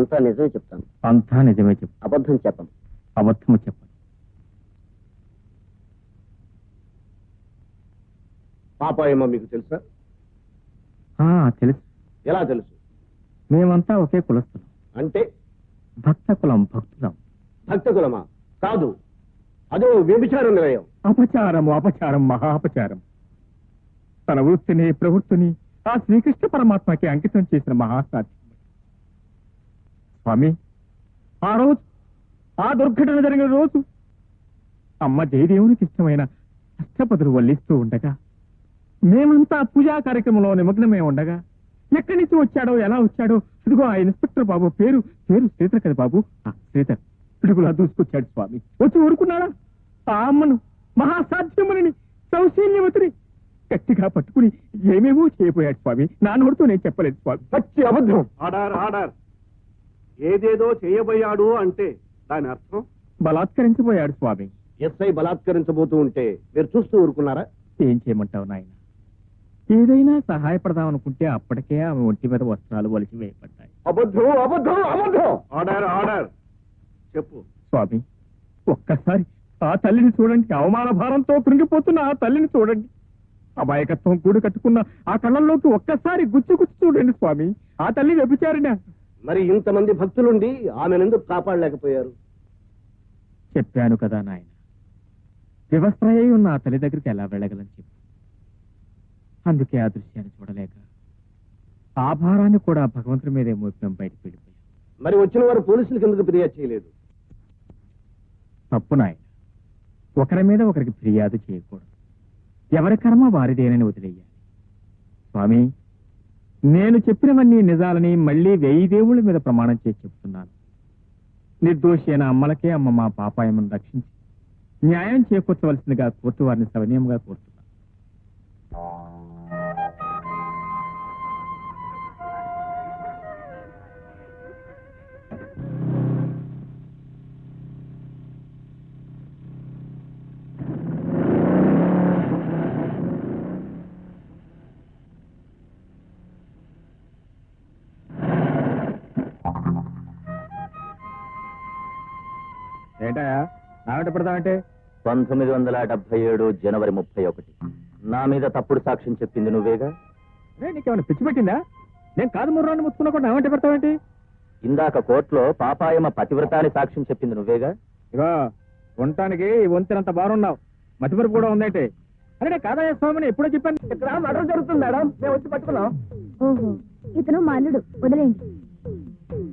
అంతా నిజమే చెప్తాను. అంతా నిజమే చెప్పు అబద్ధం చెప్పను. అబద్ధము చెప్పు పాపాయమో మీకు తెలుసా? ఆ, తెలుసు. ఎలా తెలుసు? మేమంతా ఒకే కులస్తులం. అంటే? భక్త కులం భక్తులం. భక్త కులమా? కాదు. అదో వ్యభిచార నిలయం అపచారము అపచారం అపచారం తన వృత్తిని ప్రవృత్తిని ఆ శ్రీకృష్ణ పరమాత్మకి అంకితం చేసిన మహాసాధ్యం. స్వామి ఆ రోజు ఆ దుర్ఘటన జరిగిన రోజు అమ్మ జయదేవునికి ఇష్టమైన అష్టపదులు వల్లిస్తూ ఉండగా మేమంతా పూజా కార్యక్రమంలో నిమగ్నమే ఉండగా ఎక్కడి నుంచి వచ్చాడో ఎలా వచ్చాడో ఇదిగో ఆ ఇన్స్పెక్టర్ బాబు పేరు పేరు శ్రీధర్ కదా బాబు? ఆ, శ్రీధర్. పిడుగులా దూసుకొచ్చాడు స్వామి. వచ్చి ఊరుకున్నాడా? ఆ అమ్మను మహాసాధ్యములని సౌశీల్యవతిని గట్టిగా పట్టుకుని ఏమేమో చేయబోయాడు స్వామి. నా నోడుతో నేను చెప్పలేదు స్వామి. పచ్చి అబద్ధం. ఆడార్ ఆడార్. ఏదేదో చేయబోయాడు అంటే దాని అర్థం? బలాత్కరించబోయాడు స్వామి. ఎస్ఐ బలాత్కరించబోతూ ఉంటే మీరు చూస్తూ ఊరుకున్నారా? ఏం చేయమంటావు నాయన? ఏదైనా సహాయపడదాం అనుకుంటే అప్పటికే ఆమె ఒంటి మీద వస్త్రాలు వలిసి వేయబడ్డాయి. అబద్ధం అబద్ధం అబద్ధం! ఆర్డర్ ఆర్డర్ చెప్పు. స్వామి ఒక్కసారి ఆ తల్లిని చూడండి. అవమాన భారంతో కృంగిపోతున్న ఆ తల్లిని చూడండి. అమాయకత్వం కూడు కట్టుకున్న ఆ కళ్ళల్లోకి ఒక్కసారి గుచ్చి గుచ్చి చూడండి స్వామి. ఆ తల్లి వ్యభిచారిన మరి ఇంతమంది భక్తులుండి ఆమెను ఎందుకు కాపాడలేకపోయారు. చెప్పాను కదా నాయన. వివస్త్రయ్య ఉన్న ఆ తల్లి దగ్గరికి ఎలా వెళ్ళగలని చెప్పు. అందుకే ఆ దృశ్యాన్ని చూడలేక ఆ భారాన్ని కూడా భగవంతుడి మీదే మోపినం బయటకు వెళ్ళిపోయాం మరి వచ్చిన వారు పోలీసులకు ఎందుకు ఫిర్యాదు చేయలేదు? తప్పు నాయన. ఒకరి మీద ఒకరికి ఫిర్యాదు చేయకూడదు. ఎవరి కర్మ వారిదేనని వదిలేయాలి. స్వామి నేను చెప్పినవన్నీ నిజాలని మళ్ళీ వెయ్యి దేవుళ్ళ మీద ప్రమాణం చేసి చెప్తున్నాను నిర్దోషి అయిన అమ్మలకే అమ్మ మా పాపాయమను రక్షించి న్యాయం చేకూర్చవలసిందిగా కోర్టు వారిని సవనీయంగా కోరుతున్నాను. ఏంటయా నాగట పెడతామంటే పంతొమ్మిది వందల డెబ్బై ఏడు జనవరి ముప్పై ఒకటి. నా మీద తప్పుడు సాక్ష్యం చెప్పింది నువ్వేగా? నీకేమైనా పిచ్చి పెట్టిందా? నేను కాదు ముర్రాన్ని ముచ్చుకున్నా కూడా నాగంట పెడతావేంటి? ఇందాక కోర్టులో పాపాయమ పతివ్రతాన్ని సాక్ష్యం చెప్పింది నువ్వేగా? ఇగో ఉండటానికి వంతెనంత బాగున్నావు మతిమరుపు కూడా ఉందంటే? అరే కాదయ్య స్వామిని ఎప్పుడో చెప్పాను. ఇక్కడ మర్డర్ జరుగుతుంది మేడం. మేము వచ్చి పట్టుకున్నాం. ఓహో ఇతను మా అల్లుడు వదిలేయండి.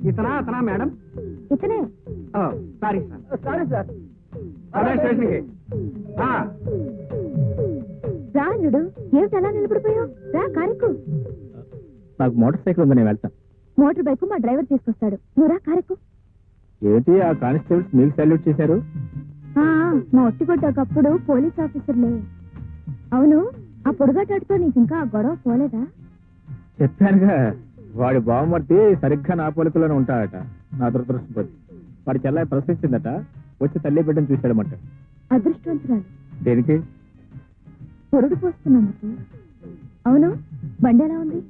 ఇతనా అతనా మేడం? ఇతనే. Sorry sir. Sorry sir. అదే స్టేషన్కి. ఆ, రా అల్లుడు ఏమిటి అలా నిలబడిపోయావు? రా కారెక్కు నాకు మోటార్ సైకిల్ ఉంది నేను వెళ్తాను. మోటార్ బైక్ మా డ్రైవర్ తీసుకొస్తాడు. నువ్వు రా కారెక్కు ఏంటి ఆ కానిస్టేబుల్స్ మీకు సల్యూట్ చేశారు? ఆ, మా ఒట్టిగొడ్డ ఒకప్పుడు పోలీస్ ఆఫీసర్లే. అవును ఆ పొడుగాటాడుతో నీకు ఇంకా గొడవ పోలేదా? చెప్పానుగా వాడి బావమర్తి సరిగ్గా నా పోలికలోనే ఉంటాడట. నా దురదృష్టం కొద్ది వాడి చెల్లాయి ప్రశ్నించిందట వచ్చి తల్లి బిడ్డను చూశాడమంట. అదృష్టవంతురాలు. దేనికి? పొరుడు పోస్తున్నందుకు. అవును బండి ఎలా ఉంది?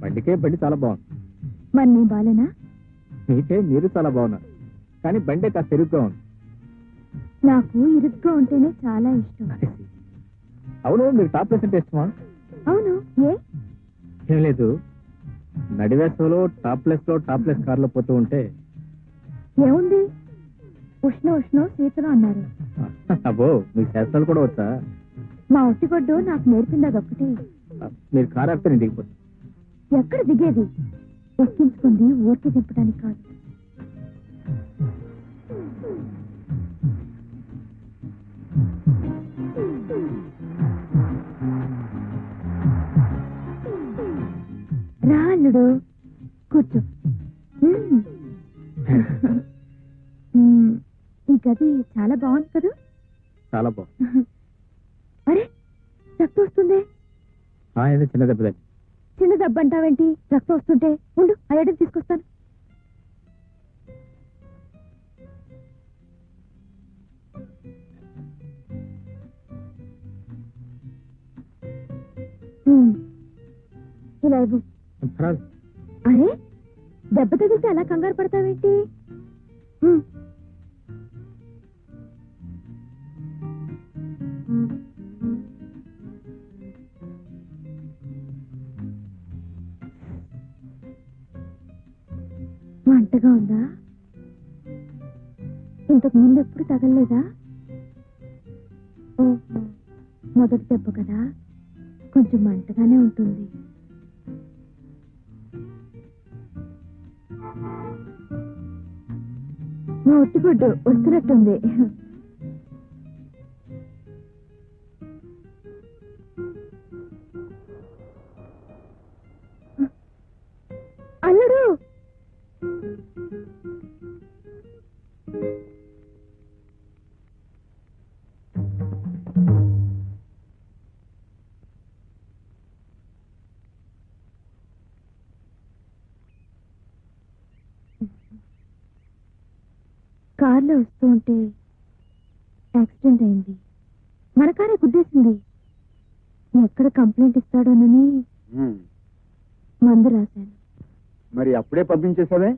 బండికే బండి చాలా బాగుంది. మరి నీ బాలేనా? మీకే మీరు చాలా బాగున్నారు. కానీ బండి కాస్త తిరుగుగా ఉంది. నాకు ఇరుగ్గా ఉంటేనే చాలా ఇష్టం. అవును మీకు టాప్ ప్లేస్ అంటే ఇష్టమా? అవును ఏ? ఏం లేదు. నడివేసలో టాప్ ప్లేస్లో టాప్ ప్లేస్ కార్లో పోతూ ఉంటే ఏముంది? ఉష్ణ ఉష్ణ శీతలం అన్నారు. అబ్బో మీకు శాస్త్రాలు కూడా వచ్చా? మా ఒట్టిగొడ్డు నాకు నేర్పింది అదొక్కటి. మీరు కార్ ఆపితే నేను దిగిపోతాను ఎక్కడ దిగేది? ఎక్కించుకుంది ఊరికి దింపడానికి కాదు. అల్లుడు కూర్చో. ఈ గది చాలా బాగుంది కదా? చాలా బాగుంది. అరే రక్తం వస్తుంది. చిన్న దెబ్బదండి చిన్న దెబ్బ అంటావేంటి? రక్తం వస్తుంటే. ఉండు ఎడకి తీసుకొస్తాను. ఇలా ఇవ్వు. అరే దెబ్బ తగిలితే అలా కంగారు పడతావేంటి? వంటగా మంటగా ఉందా? ఇంతకు ముందు ఎప్పుడు తగలలేదా? మొదటి దెబ్బ కదా. కొంచెం మంటగానే ఉంటుంది. మా ఒట్టిగుడ్డు వస్తున్నట్టుంది. అల్లుడు! కార్లో వస్తూ ఉంటే యాక్సిడెంట్ అయింది. మన కారే గుద్దేసింది. ఎక్కడ కంప్లైంట్ ఇస్తాడోనని మందు రాశాను. మరి అప్పుడే పంపించేసావే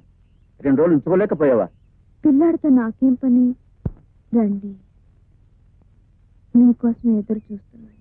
రెండు రోజులు ఉంచుకోలేకపోయావా? పిల్లాడితో నాకేం పని? రండి. నీకోసం ఎదురు చూస్తున్నాను.